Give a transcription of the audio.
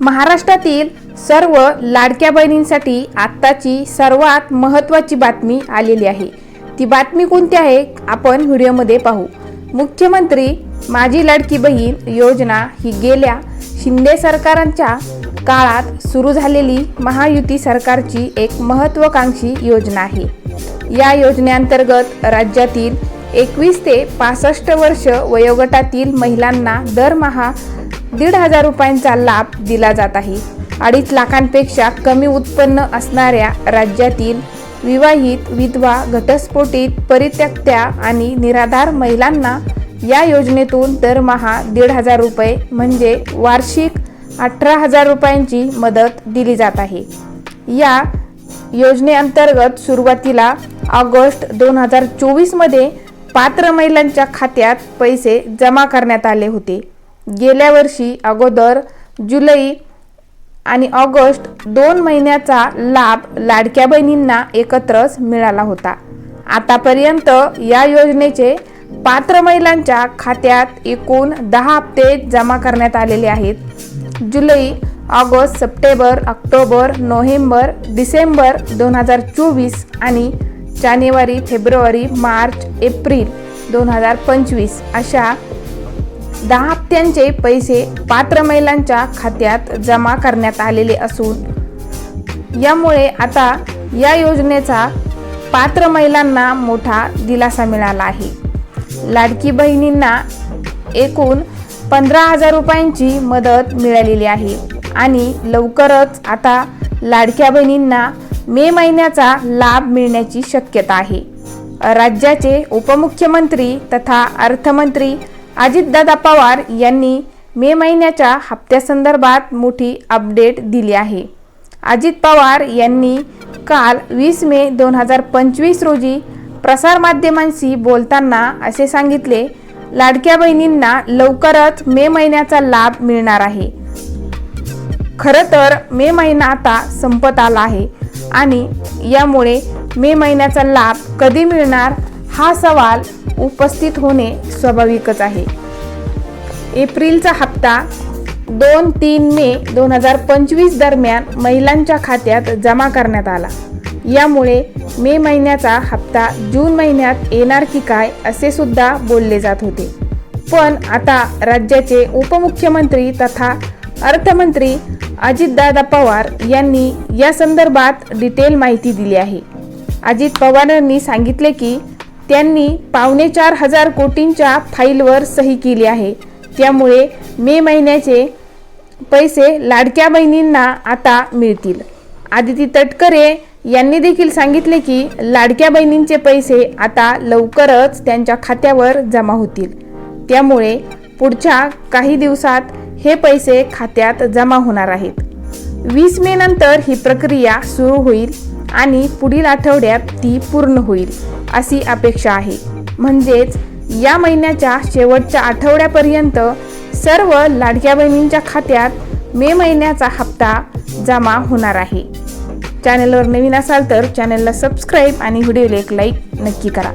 महाराष्ट्रातील सर्व लाडक्या बहिणींसाठी आत्ताची सर्वात महत्त्वाची बातमी आलेली आहे. ती बातमी कोणती आहे? आपण व्हिडिओमध्ये पाहू. मुख्यमंत्री माझी लाडकी बहीण योजना ही गेल्या शिंदे सरकारांच्या काळात सुरू झालेली महायुती सरकारची एक महत्त्वाकांक्षी योजना आहे. या योजनेअंतर्गत राज्यातील एकवीस ते पासष्ट वर्ष वयोगटातील महिलांना दरमहा दीड हजार रुपयांचा लाभ दिला जात आहे. अडीच लाखांपेक्षा कमी उत्पन्न असणाऱ्या राज्यातील विवाहित विधवा घटस्फोटित परित्यक्त्या आणि निराधार महिलांना या योजनेतून दरमहा दीड हजार रुपये म्हणजे वार्षिक अठरा हजार रुपयांची मदत दिली जात आहे. या योजनेअंतर्गत सुरुवातीला ऑगस्ट दोन हजार चोवीसमध्ये पात्र महिलांच्या खात्यात पैसे जमा करण्यात आले होते. गेल्या वर्षी अगोदर जुलै आणि ऑगस्ट दोन महिन्याचा लाभ लाडक्या बहिणींना एकत्रच मिळाला होता. आतापर्यंत या योजनेचे पात्र महिलांच्या खात्यात एकूण दहा हप्ते जमा करण्यात आलेले आहेत. जुलै August September October November December दोन हजार चोवीस आणि जानेवारी फेब्रुवारी मार्च एप्रिल दोन हजार पंचवीस अशा दहा त्यांचे पैसे पात्र महिलांच्या खात्यात जमा करण्यात आलेले असून यामुळे आता या योजनेचा पात्र महिलांना मोठा दिलासा मिळाला आहे. लाडकी बहिणींना एकूण पंधरा हजार रुपयांची मदत मिळालेली आहे आणि लवकरच आता लाडक्या बहिणींना मे महिन्याचा लाभ मिळण्याची शक्यता आहे. राज्याचे उपमुख्यमंत्री तथा अर्थमंत्री अजितदादा पवार यांनी मे महिन्याच्या हप्त्यासंदर्भात मोठी अपडेट दिली आहे. अजित पवार यांनी काल वीस मे दोन हजार पंचवीस रोजी प्रसारमाध्यमांशी बोलताना असे सांगितले लाडक्या बहिणींना लवकरच मे महिन्याचा लाभ मिळणार आहे. खरं तर मे महिना आता संपत आला आहे आणि यामुळे मे महिन्याचा लाभ कधी मिळणार हा सवाल उपस्थित होणे स्वाभाविकच आहे. एप्रिलचा हप्ता दोन तीन मे दोन हजार पंचवीस दरम्यान महिलांच्या खात्यात जमा करण्यात आला. यामुळे मे महिन्याचा हप्ता जून महिन्यात येणार की काय असे सुद्धा बोलले जात होते. पण आता राज्याचे उपमुख्यमंत्री तथा अर्थमंत्री अजितदादा पवार यांनी या संदर्भात डिटेल माहिती दिली आहे. अजित पवारांनी सांगितले की त्यांनी पावणे चार हजार कोटींच्या फाईलवर सही केली आहे. त्यामुळे मे महिन्याचे पैसे लाडक्या बहिणींना आता मिळतील. आदिती तटकरे यांनी देखील सांगितले की लाडक्या बहिणींचे पैसे आता लवकरच त्यांच्या खात्यावर जमा होतील. त्यामुळे पुढच्या काही दिवसात हे पैसे खात्यात जमा होणार आहेत. वीस मे नंतर ही प्रक्रिया सुरू होईल आणि पुढील आठवड्यात ती पूर्ण होईल. अशी अपेक्षा आहे. म्हणजेच या महिन्याच्या शेवटच्या आठवड्यापर्यंत सर्व लाडक्या बहिणींच्या खात्यात मे महिन्याचा हप्ता जमा होणार आहे. चॅनलवर नवीन असाल तर चॅनलला सबस्क्राईब आणि व्हिडिओला एक लाईक नक्की करा.